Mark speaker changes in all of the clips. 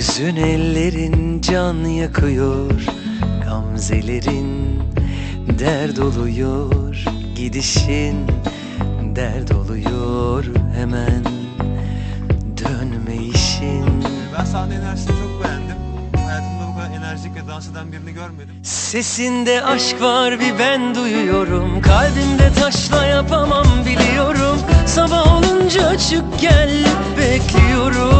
Speaker 1: Yüzün ellerin can yakıyor Gamzelerin dert oluyor. Gidişin dert oluyor hemen Dönme işin.
Speaker 2: Ben sahne enerjisini çok beğendim. Hayatımda bu kadar enerjik ve dans eden birini görmedim.
Speaker 1: Sesinde aşk var bir ben duyuyorum. Kalbimde taşla yapamam biliyorum. Sabah olunca çık gel bekliyorum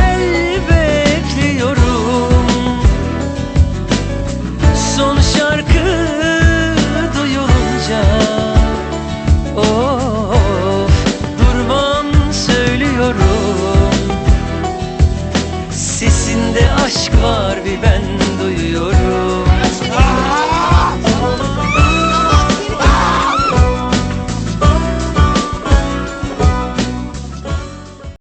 Speaker 1: aşk var bir ben